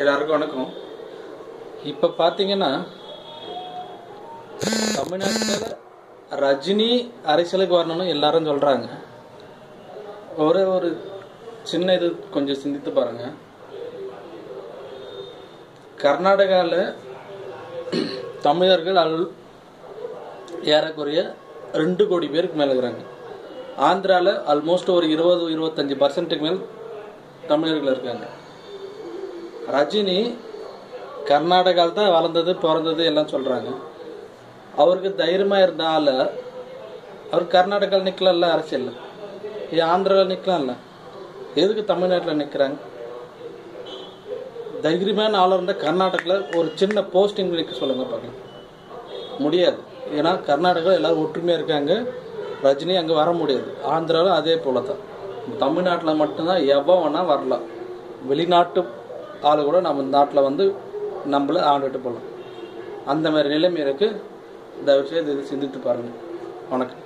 எல்லாருக்கும் வணக்கம். இப்போ பார்த்தீங்கன்னா தமிழ்நாட்டில் ரஜினி அரசியலுக்கு வரணும்னு எல்லாரும் சொல்கிறாங்க ஒரே ஒரு சின்ன இது கொஞ்சம் சிந்தித்து பாருங்க. கர்நாடகாவில் தமிழர்கள் அல் ஏறக்குறைய ரெண்டு கோடி பேருக்கு மேலே இருக்கிறாங்க. ஆந்திராவில் ஆல்மோஸ்ட் ஒரு இருபது இருபத்தஞ்சி பர்சன்ட்டுக்கு மேல் தமிழர்கள் இருக்காங்க. ரஜினி கர்நாடகாவில் தான் வளர்ந்தது பிறந்தது எல்லாம் சொல்கிறாங்க அவருக்கு தைரியமாக இருந்தால அவர் கர்நாடகாவில் நிற்கலாம்ல அரசியலில். ஏன் ஆந்திராவில் நிற்கலாம்ல எதுக்கு தமிழ்நாட்டில் நிற்கிறாங்க தைரியமான ஆளாக இருந்தால் கர்நாடகாவில் ஒரு சின்ன போஸ்டிங் நிற்க சொல்லுங்கள் பார்க்கலாம் முடியாது. ஏன்னா கர்நாடகாவில் எல்லோரும் ஒற்றுமையாக இருக்காங்க. ரஜினி அங்கே வர முடியாது. ஆந்திராவில் அதே போல தான் தமிழ்நாட்டில் மட்டும்தான் எவ்வளோ வேணால் வரலாம். வெளிநாட்டு ஆள் கூட நம்ம நாட்டில் வந்து நம்மள ஆண்டுகிட்டு போகலாம் அந்த மாதிரி நிலைமை இருக்குது தயவுசெய்து இது சிந்தித்து பாருங்கள் வணக்கம்.